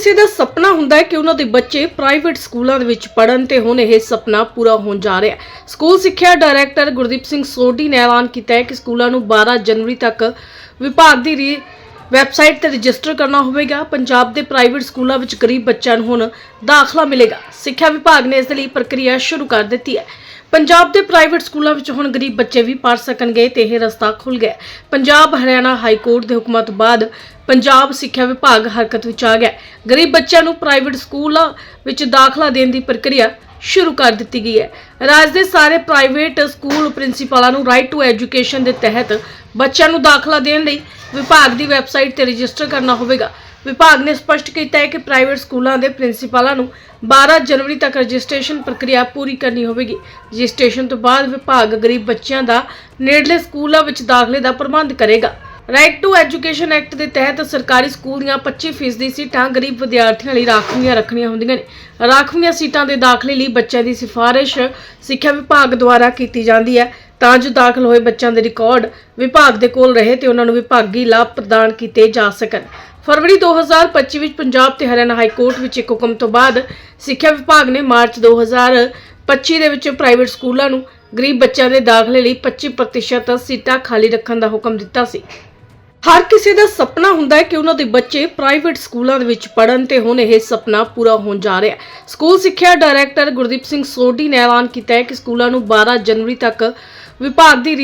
ਕਿਸੇ ਦਾ ਸੁਪਨਾ ਹੁੰਦਾ ਹੈ ਕਿ ਉਹਨਾਂ ਦੇ ਬੱਚੇ ਪ੍ਰਾਈਵੇਟ ਸਕੂਲਾਂ ਦੇ ਵਿੱਚ ਪੜ੍ਹਨ ਤੇ ਹੁਣ ਇਹ ਸੁਪਨਾ ਪੂਰਾ ਹੋਣ ਜਾ ਰਿਹਾ ਹੈ। ਸਕੂਲ ਸਿੱਖਿਆ ਡਾਇਰੈਕਟਰ ਗੁਰਦੀਪ ਸਿੰਘ ਸੋਢੀ ਨੇ ਐਲਾਨ ਕੀਤਾ ਹੈ ਕਿ ਸਕੂਲਾਂ ਨੂੰ 12 ਜਨਵਰੀ ਤੱਕ ਵਿਭਾਗ ਦੀ ਵੈਬਸਾਈਟ ਤੇ ਰਜਿਸਟਰ ਕਰਨਾ ਹੋਵੇਗਾ। ਪੰਜਾਬ ਦੇ ਪ੍ਰਾਈਵੇਟ ਸਕੂਲਾਂ ਵਿੱਚ ਗਰੀਬ ਬੱਚਿਆਂ ਨੂੰ ਹੁਣ ਦਾਖਲਾ ਮਿਲੇਗਾ। ਸਿੱਖਿਆ ਵਿਭਾਗ ਨੇ ਇਸ ਦੇ ਲਈ ਪ੍ਰਕਿਰਿਆ ਸ਼ੁਰੂ ਕਰ ਦਿੱਤੀ ਹੈ। ਪੰਜਾਬ ਦੇ ਪ੍ਰਾਈਵੇਟ ਸਕੂਲਾਂ ਵਿੱਚ ਹੁਣ ਗਰੀਬ ਬੱਚੇ ਵੀ ਪੜ੍ਹ ਸਕਣਗੇ ਤੇ ਇਹ ਰਸਤਾ ਖੁੱਲ ਗਿਆ ਪੰਜਾਬ, ਹਰਿਆਣਾ ਹਾਈ ਕੋਰਟ ਦੇ ਹੁਕਮਾਂ ਤੋਂ ਬਾਅਦ ਪੰਜਾਬ ਸਿੱਖਿਆ ਵਿਭਾਗ ਹਰਕਤ ਵਿੱਚ ਆ ਗਿਆ ਗਰੀਬ ਬੱਚਿਆਂ ਨੂੰ ਪ੍ਰਾਈਵੇਟ ਸਕੂਲਾਂ ਵਿੱਚ ਦਾਖਲਾ ਦੇਣ ਦੀ ਪ੍ਰਕਿਰਿਆ ਸ਼ੁਰੂ ਕਰ ਦਿੱਤੀ ਗਈ ਹੈ। ਰਾਜ ਦੇ ਸਾਰੇ ਪ੍ਰਾਈਵੇਟ ਸਕੂਲ ਪ੍ਰਿੰਸੀਪਲਾਂ ਨੂੰ ਰਾਈਟ ਟੂ ਐਜੂਕੇਸ਼ਨ ਦੇ ਤਹਿਤ ਬੱਚਿਆਂ ਨੂੰ ਦਾਖਲਾ ਦੇਣ ਲਈ ਵਿਭਾਗ ਦੀ ਵੈਬਸਾਈਟ ਤੇ ਰਜਿਸਟਰ ਕਰਨਾ ਹੋਵੇਗਾ। ਵਿਭਾਗ ਨੇ ਸਪਸ਼ਟ ਕੀਤਾ ਹੈ ਕਿ ਪ੍ਰਾਈਵੇਟ ਸਕੂਲਾਂ ਦੇ ਪ੍ਰਿੰਸੀਪਲਾਂ ਨੂੰ 12 ਜਨਵਰੀ ਤੱਕ ਰਜਿਸਟ੍ਰੇਸ਼ਨ ਪ੍ਰਕਿਰਿਆ ਪੂਰੀ ਕਰਨੀ ਹੋਵੇਗੀ। ਰਜਿਸਟ੍ਰੇਸ਼ਨ ਤੋਂ ਬਾਅਦ ਵਿਭਾਗ ਗਰੀਬ ਬੱਚਿਆਂ ਦਾ ਨੇੜਲੇ ਸਕੂਲਾਂ ਵਿੱਚ ਦਾਖਲੇ ਦਾ ਪ੍ਰਬੰਧ ਕਰੇਗਾ। ਰਾਈਟ ਟੂ ਐਜੂਕੇਸ਼ਨ ਐਕਟ ਦੇ ਤਹਿਤ ਸਰਕਾਰੀ ਸਕੂਲ ਦੀਆਂ 25% ਸੀਟਾਂ ਗਰੀਬ ਵਿਦਿਆਰਥੀਆਂ ਲਈ ਰਾਖਵੀਆਂ ਰੱਖਣੀਆਂ ਹੁੰਦੀਆਂ ਨੇ। ਰਾਖਵੀਆਂ ਸੀਟਾਂ ਦੇ ਦਾਖਲੇ ਲਈ ਬੱਚਿਆਂ ਦੀ ਸਿਫਾਰਿਸ਼ ਸਿੱਖਿਆ ਵਿਭਾਗ ਦੁਆਰਾ ਕੀਤੀ ਜਾਂਦੀ ਹੈ। ਤਾਂ ਜੋ ਦਾਖਲ ਹੋਏ ਬੱਚਿਆਂ ਦੇ ਰਿਕਾਰਡ ਵਿਭਾਗ ਦੇ ਕੋਲ ਰਹੇ ਤੇ ਉਹਨਾਂ ਨੂੰ ਵਿਭਾਗੀ ਲਾਭ ਪ੍ਰਦਾਨ ਕੀਤੇ ਜਾ ਸਕਣ। ਫਰਵਰੀ 2025 ਵਿੱਚ ਪੰਜਾਬ ਤੇ ਹਰਿਆਣਾ ਹਾਈ ਕੋਰਟ ਵਿੱਚ ਇੱਕ ਹੁਕਮ ਤੋਂ ਬਾਅਦ ਸਿੱਖਿਆ ਵਿਭਾਗ ਨੇ ਮਾਰਚ 2025 ਦੇ ਵਿੱਚ ਪ੍ਰਾਈਵੇਟ ਸਕੂਲਾਂ ਨੂੰ ਗਰੀਬ ਬੱਚਿਆਂ ਦੇ ਦਾਖਲੇ ਲਈ 25% ਸੀਟਾਂ ਖਾਲੀ ਰੱਖਣ ਦਾ ਹੁਕਮ ਦਿੱਤਾ ਸੀ। ਹਰ ਕਿਸੇ ਦਾ ਸੁਪਨਾ ਹੁੰਦਾ ਹੈ ਕਿ ਉਹਨਾਂ ਦੇ ਬੱਚੇ ਪ੍ਰਾਈਵੇਟ ਸਕੂਲਾਂ ਦੇ ਵਿੱਚ ਪੜ੍ਹਨ ਤੇ ਹੁਣ ਇਹ ਸੁਪਨਾ ਪੂਰਾ ਹੋਣ ਜਾ ਰਿਹਾ ਹੈ। ਸਕੂਲ ਸਿੱਖਿਆ ਡਾਇਰੈਕਟਰ ਗੁਰਦੀਪ ਸਿੰਘ ਸੋਢੀ ਨੇ ਐਲਾਨ ਕੀਤਾ ਹੈ ਕਿ ਸਕੂਲਾਂ ਨੂੰ 12 ਜਨਵਰੀ ਤੱਕ ਵਿਭਾਗ ਦੀ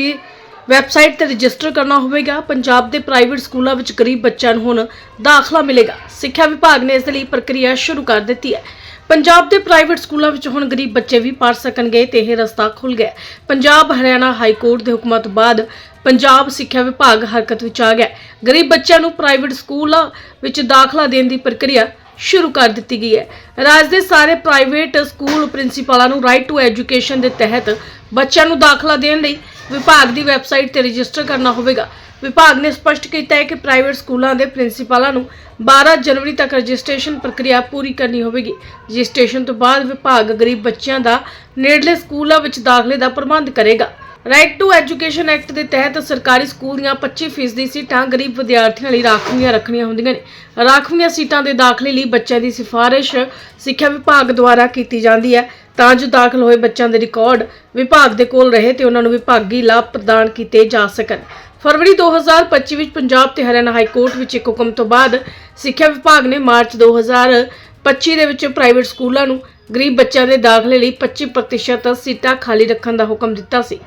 ਵੈਬਸਾਈਟ ਤੇ ਰਜਿਸਟਰ ਕਰਨਾ ਹੋਵੇਗਾ। ਪੰਜਾਬ ਦੇ ਪ੍ਰਾਈਵੇਟ ਸਕੂਲਾਂ ਵਿੱਚ ਗਰੀਬ ਬੱਚਿਆਂ ਨੂੰ ਹੁਣ ਦਾਖਲਾ ਮਿਲੇਗਾ। ਸਿੱਖਿਆ ਵਿਭਾਗ ਨੇ ਇਸ ਦੇ ਲਈ ਪ੍ਰਕਿਰਿਆ ਸ਼ੁਰੂ ਕਰ ਦਿੱਤੀ ਹੈ। ਪੰਜਾਬ ਦੇ ਪ੍ਰਾਈਵੇਟ ਸਕੂਲਾਂ ਵਿੱਚ ਹੁਣ ਗਰੀਬ ਬੱਚੇ ਵੀ ਪੜ੍ਹ ਸਕਣਗੇ ਤੇ ਇਹ ਰਸਤਾ ਖੁੱਲ ਗਿਆ ਪੰਜਾਬ, ਹਰਿਆਣਾ ਹਾਈ ਕੋਰਟ ਦੇ ਹੁਕਮਾਂ ਤੋਂ ਬਾਅਦ ਪੰਜਾਬ ਸਿੱਖਿਆ ਵਿਭਾਗ ਹਰਕਤ ਵਿੱਚ ਆ ਗਿਆ ਗਰੀਬ ਬੱਚਿਆਂ ਨੂੰ ਪ੍ਰਾਈਵੇਟ ਸਕੂਲਾਂ ਵਿੱਚ ਦਾਖਲਾ ਦੇਣ ਦੀ ਪ੍ਰਕਿਰਿਆ ਸ਼ੁਰੂ ਕਰ ਦਿੱਤੀ ਗਈ ਹੈ। ਰਾਜ ਦੇ ਸਾਰੇ ਪ੍ਰਾਈਵੇਟ ਸਕੂਲ ਪ੍ਰਿੰਸੀਪਲਾਂ ਨੂੰ ਰਾਈਟ ਟੂ ਐਜੂਕੇਸ਼ਨ ਦੇ ਤਹਿਤ ਬੱਚਿਆਂ ਨੂੰ ਦਾਖਲਾ ਦੇਣ ਲਈ ਵਿਭਾਗ ਦੀ ਵੈਬਸਾਈਟ ਤੇ ਰਜਿਸਟਰ ਕਰਨਾ ਹੋਵੇਗਾ। ਵਿਭਾਗ ਨੇ ਸਪਸ਼ਟ ਕੀਤਾ ਹੈ ਕਿ ਪ੍ਰਾਈਵੇਟ ਸਕੂਲਾਂ ਦੇ ਪ੍ਰਿੰਸੀਪਲਾਂ ਨੂੰ 12 ਜਨਵਰੀ ਤੱਕ ਰਜਿਸਟ੍ਰੇਸ਼ਨ ਪ੍ਰਕਿਰਿਆ ਪੂਰੀ ਕਰਨੀ ਹੋਵੇਗੀ। ਰਜਿਸਟ੍ਰੇਸ਼ਨ ਤੋਂ ਬਾਅਦ ਵਿਭਾਗ ਗਰੀਬ ਬੱਚਿਆਂ ਦਾ ਨੇੜਲੇ ਸਕੂਲਾਂ ਵਿੱਚ ਦਾਖਲੇ ਦਾ ਪ੍ਰਬੰਧ ਕਰੇਗਾ। ਰਾਈਟ ਟੂ ਐਜੂਕੇਸ਼ਨ ਐਕਟ ਦੇ ਤਹਿਤ ਸਰਕਾਰੀ ਸਕੂਲ ਦੀਆਂ 25% ਸੀਟਾਂ ਗਰੀਬ ਵਿਦਿਆਰਥੀਆਂ ਲਈ ਰਾਖਵੀਆਂ ਰੱਖਣੀਆਂ ਹੁੰਦੀਆਂ ਨੇ। ਰਾਖਵੀਆਂ ਸੀਟਾਂ ਦੇ ਦਾਖਲੇ ਲਈ ਬੱਚਿਆਂ ਦੀ ਸਿਫਾਰਿਸ਼ ਸਿੱਖਿਆ ਵਿਭਾਗ ਦੁਆਰਾ ਕੀਤੀ ਜਾਂਦੀ ਹੈ। ਤਾਂ ਜੋ ਦਾਖਲ ਹੋਏ ਬੱਚਿਆਂ ਦੇ ਰਿਕਾਰਡ ਵਿਭਾਗ ਦੇ ਕੋਲ ਰਹੇ ਤੇ ਉਹਨਾਂ ਨੂੰ ਵਿਭਾਗੀ ਲਾਭ ਪ੍ਰਦਾਨ ਕੀਤੇ ਜਾ ਸਕਣ। ਫਰਵਰੀ 2025 ਵਿੱਚ ਪੰਜਾਬ ਤੇ ਹਰਿਆਣਾ ਹਾਈ ਕੋਰਟ ਵਿੱਚ ਇੱਕ ਹੁਕਮ ਤੋਂ ਬਾਅਦ ਸਿੱਖਿਆ ਵਿਭਾਗ ਨੇ ਮਾਰਚ 2025 ਦੇ ਵਿੱਚ ਪ੍ਰਾਈਵੇਟ ਸਕੂਲਾਂ ਨੂੰ ਗਰੀਬ ਬੱਚਿਆਂ ਦੇ ਦਾਖਲੇ ਲਈ 25% ਸੀਟਾਂ ਖਾਲੀ ਰੱਖਣ ਦਾ ਹੁਕਮ ਦਿੱਤਾ ਸੀ।